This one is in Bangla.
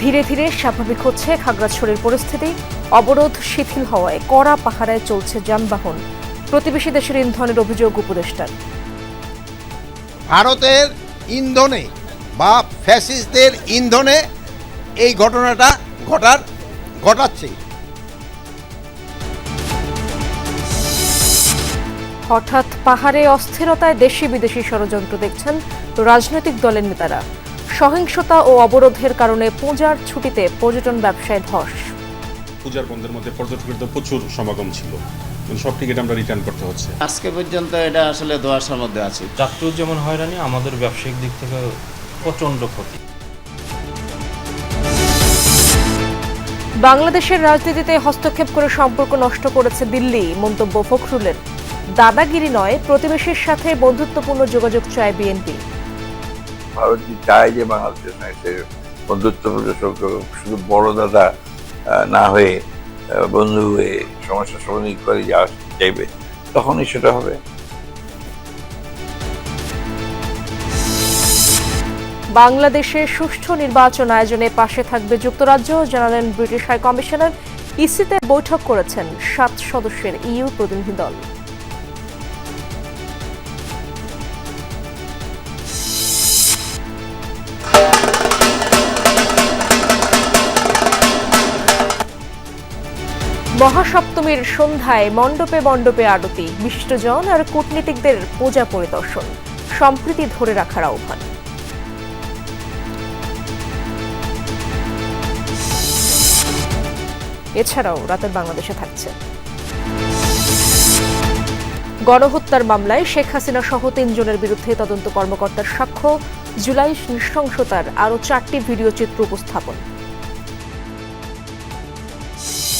ধীরে ধীরে স্বাভাবিক হচ্ছে খাগড়াছড়ির পরিস্থিতি। অবরোধ শিথিল হওয়ায় কড়া পাহারায় চলছে যানবাহন। প্রতিবেশী দেশের ইন্ধনের অভিযোগ উপদেষ্টার। ভারতের ইন্ধনে বা ফ্যাসিস্টদের ইন্ধনে এই ঘটনাটা ঘটার ঘটাচ্ছে। হঠাৎ পাহাড়ে অস্থিরতায় দেশি বিদেশি ষড়যন্ত্র দেখছেন রাজনৈতিক দলের নেতারা। সহিংসতা ও অবরোধের কারণে পূজার ছুটিতে পর্যটন ব্যবসায় ধস। পূজার বন্ধের মধ্যে পর্যটকের তো প্রচুর সমাগম ছিল। সব টিকিট আমরা রিটার্ন করতে হচ্ছে। আজকে পর্যন্ত এটা আসলে দোয়াশার মধ্যে আছে। যাত্রীর যেমন হয়রানি আমাদের ব্যবসায়িক দিক থেকে প্রচণ্ড ক্ষতি। বাংলাদেশের রাজনীতিতে হস্তক্ষেপ করে সম্পর্ক নষ্ট করেছে দিল্লি মন্তব্য ফখরুলের। দাদাগিরি নয় প্রতিবেশীর সাথে বন্ধুত্বপূর্ণ যোগাযোগ চায় বিএনপি। ভারত যে চায় যে বাংলাদেশের সঙ্গে বন্ধুত্বপূর্ণ সম্পর্ক শুধু বড় দাদা না হয়ে বন্ধু হয়ে সমস্যা সমাধান করে যাওয়া চাইবে, তখনই সেটা হবে। বাংলাদেশে সুষ্ঠু নির্বাচন আয়োজনে পাশে থাকবে যুক্তরাজ্য, জানালেন ব্রিটিশ হাই কমিশনার। ইসিতে বৈঠক করেছেন সাত সদস্যের ইইউ প্রতিনিধি দল। মহাসপ্তমীর সন্ধ্যায় মণ্ডপে মণ্ডপে আরতি, বিশিষ্টজন আর কূটনীতিকদের পূজা পরিদর্শন, সম্প্রীতি ধরে রাখার আহ্বান। এছাড়াও রাতের বাংলাদেশে থাকছে। গণহত্যার মামলায় শেখ হাসিনা সহ তিনজনের বিরুদ্ধে তদন্ত কর্মকর্তার সাক্ষ্য, জুলাই নৃশংসতার আরও চারটি ভিডিও চিত্র উপস্থাপন।